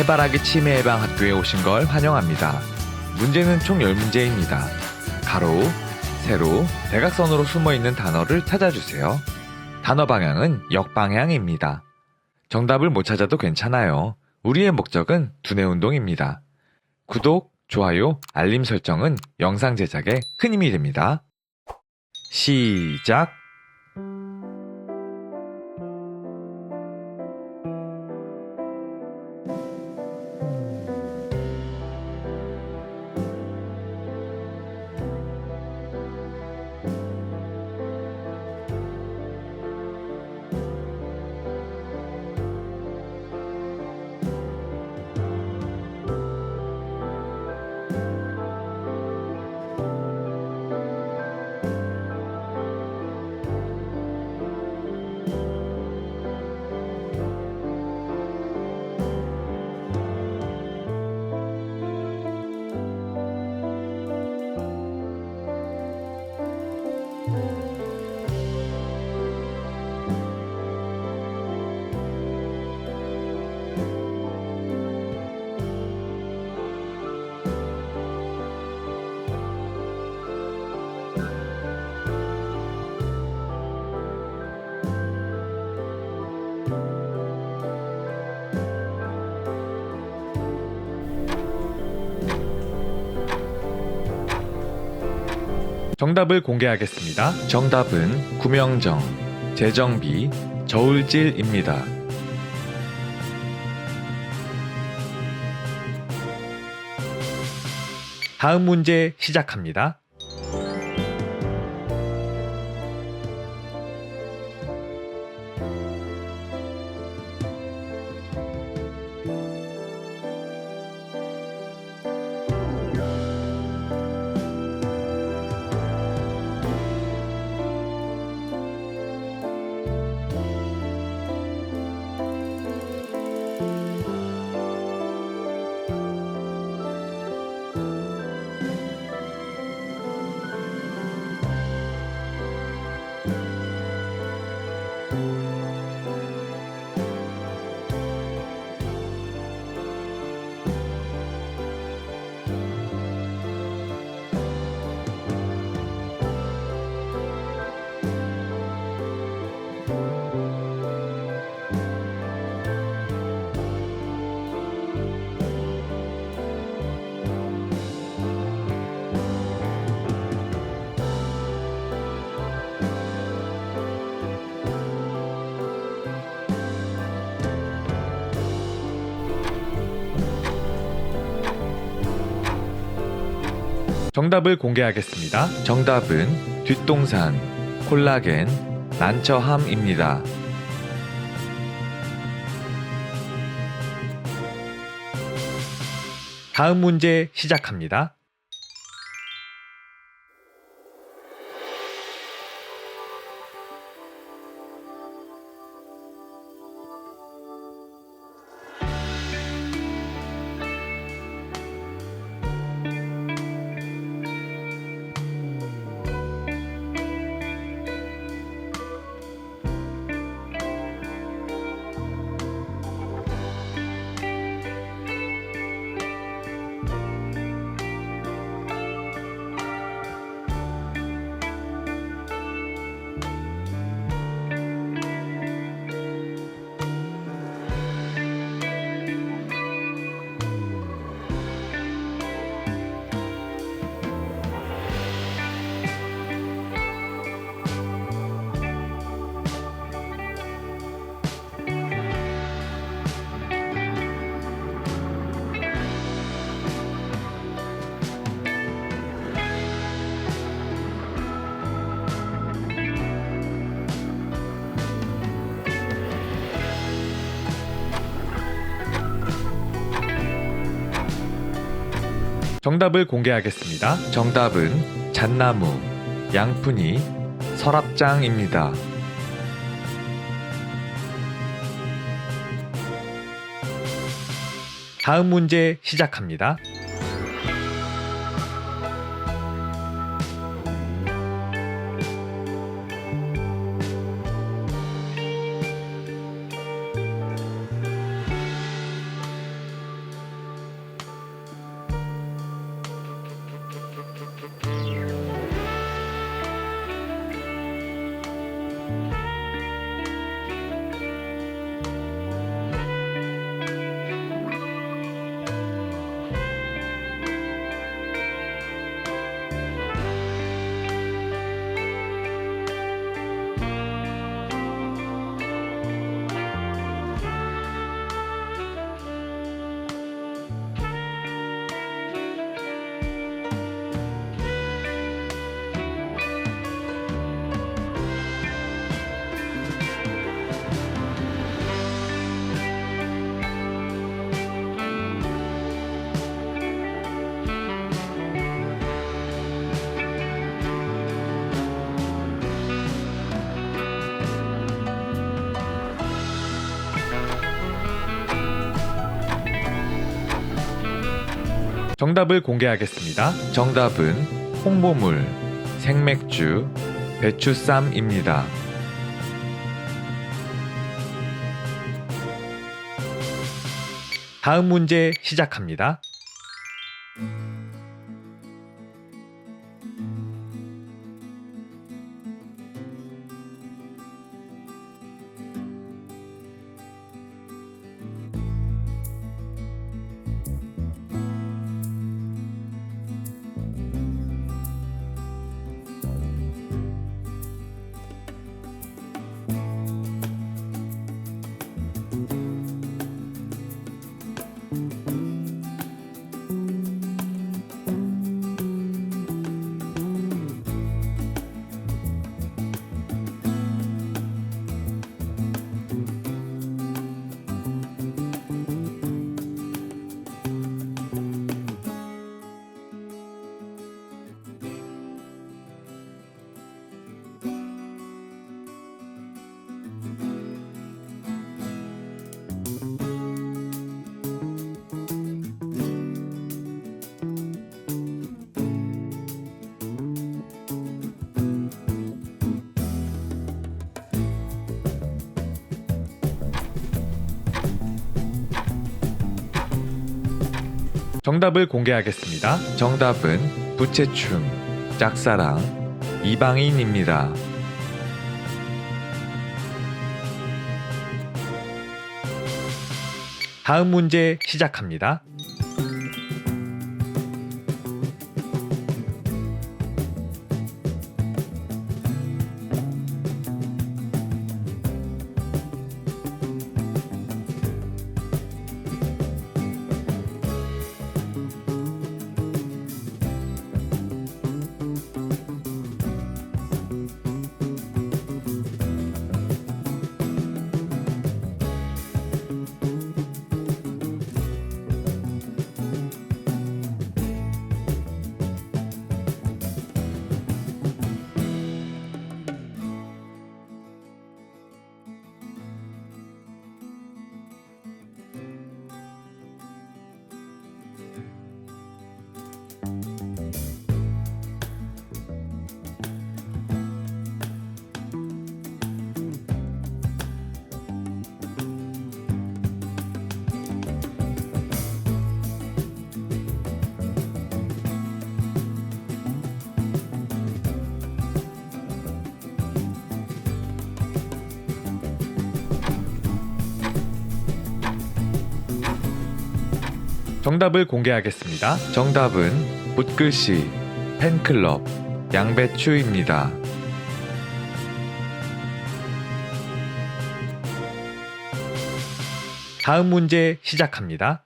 해바라기 치매 예방 학교에 오신 걸 환영합니다. 문제는 총 10문제입니다. 가로, 세로, 대각선으로 숨어 있는 단어를 찾아주세요. 단어 방향은 역방향입니다. 정답을 못 찾아도 괜찮아요. 우리의 목적은 두뇌 운동입니다. 구독, 좋아요, 알림 설정은 영상 제작에 큰 힘이 됩니다. 시작! 정답을 공개하겠습니다. 정답은 구명정, 재정비, 저울질입니다. 다음 문제 시작합니다. 정답을 공개하겠습니다. 정답은 뒷동산, 콜라겐, 난처함입니다. 다음 문제 시작합니다. 정답을 공개하겠습니다. 정답은 잣나무, 양푼이, 서랍장입니다. 다음 문제 시작합니다. 정답을 공개하겠습니다. 정답은 홍보물, 생맥주, 배추쌈입니다. 다음 문제 시작합니다. 정답을 공개하겠습니다. 정답은 부채춤, 짝사랑, 이방인입니다. 다음 문제 시작합니다. 정답을 공개하겠습니다. 정답은 붓글씨, 팬클럽, 양배추입니다. 다음 문제 시작합니다.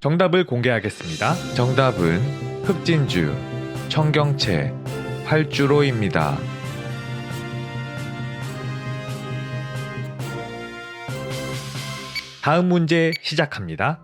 정답을 공개하겠습니다. 정답은 흑진주, 청경채, 활주로입니다. 다음 문제 시작합니다.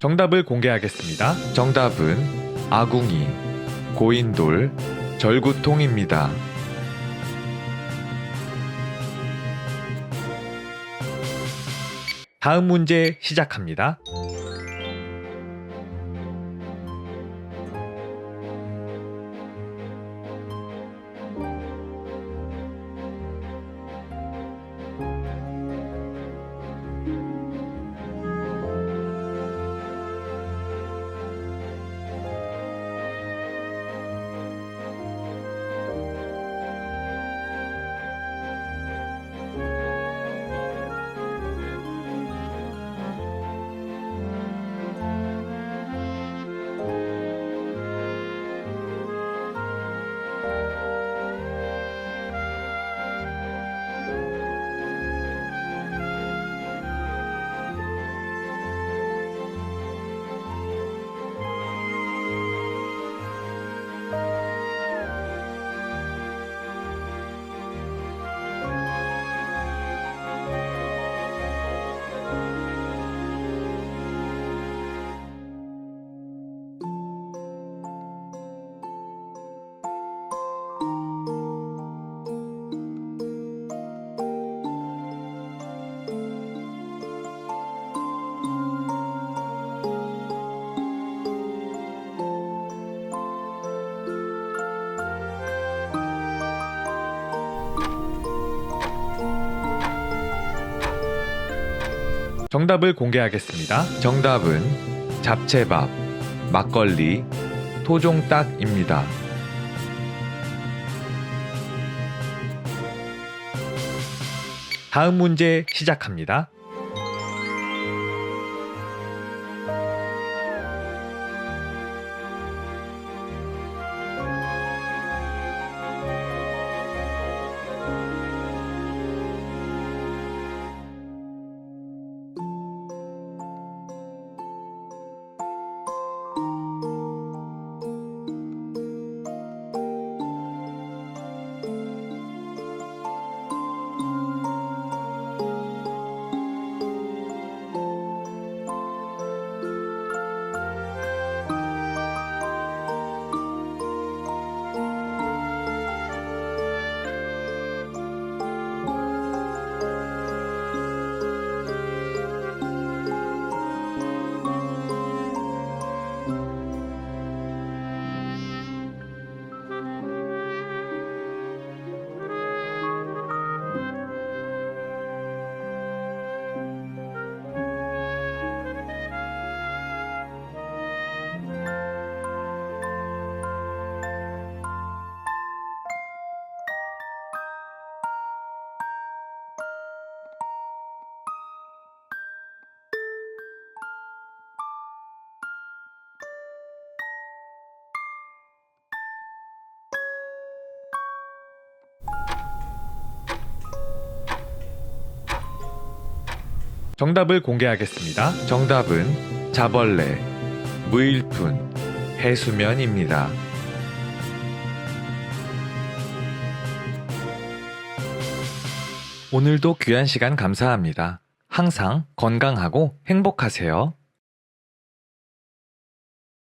정답을 공개하겠습니다. 정답은 아궁이, 고인돌, 절구통입니다. 다음 문제 시작합니다. 정답을 공개하겠습니다. 정답은 잡채밥, 막걸리, 토종닭입니다. 다음 문제 시작합니다. 정답을 공개하겠습니다. 정답은 자벌레, 무일푼, 해수면입니다. 오늘도 귀한 시간 감사합니다. 항상 건강하고 행복하세요.